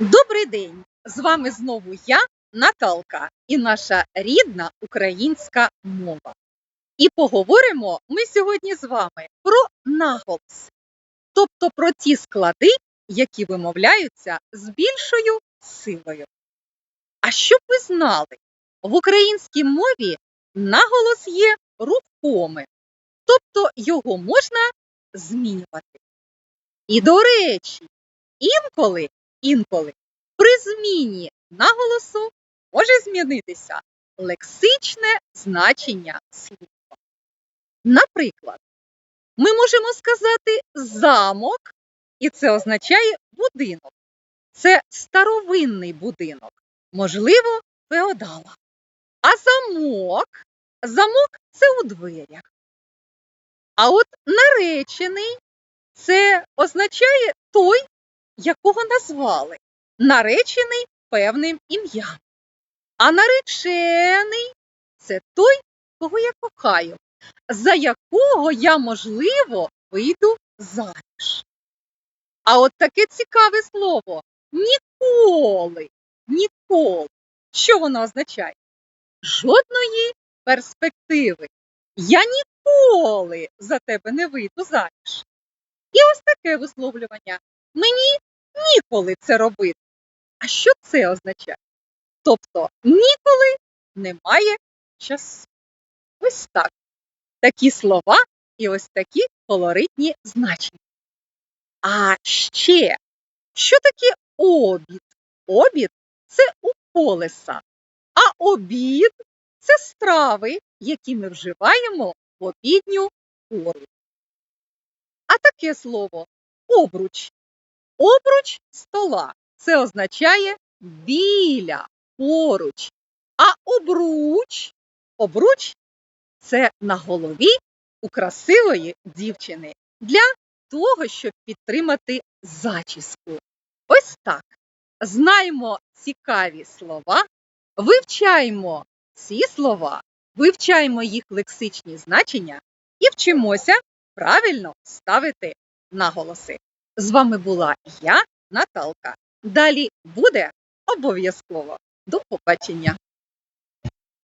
Добрий день! З вами знову я, Наталка, і наша рідна українська мова. І поговоримо ми сьогодні з вами про наголос, тобто про ті склади, які вимовляються з більшою силою. А щоб ви знали, в українській мові наголос є рухомим, тобто його можна змінювати. І до речі, інколи інколи при зміні наголосу може змінитися лексичне значення слова. Наприклад, ми можемо сказати замок, і це означає будинок. Це старовинний будинок, можливо, феодала. А замок замок це у дверях. А от наречений це означає той, якого назвали, наречений певним ім'ям. А наречений це той, кого я кохаю, за якого я, можливо, вийду заміж. А от таке цікаве слово ніколи, ніколи. Що воно означає? Жодної перспективи. Я ніколи за тебе не вийду заміж. І ось таке висловлювання. Мені ніколи це робити. А що це означає? Тобто ніколи немає часу. Ось так. Такі слова і ось такі колоритні значення. А ще, що таке обід? Обід це у колеса, а обід це страви, які ми вживаємо в обідню пору. А таке слово обруч. Обруч стола це означає біля, поруч. А обруч, обруч це на голові у красивої дівчини для того, щоб підтримати зачіску. Ось так. Знаємо цікаві слова, вивчаємо ці слова, вивчаємо їх лексичні значення і вчимося правильно ставити наголоси. З вами була я, Наталка. Далі буде обов'язково. До побачення!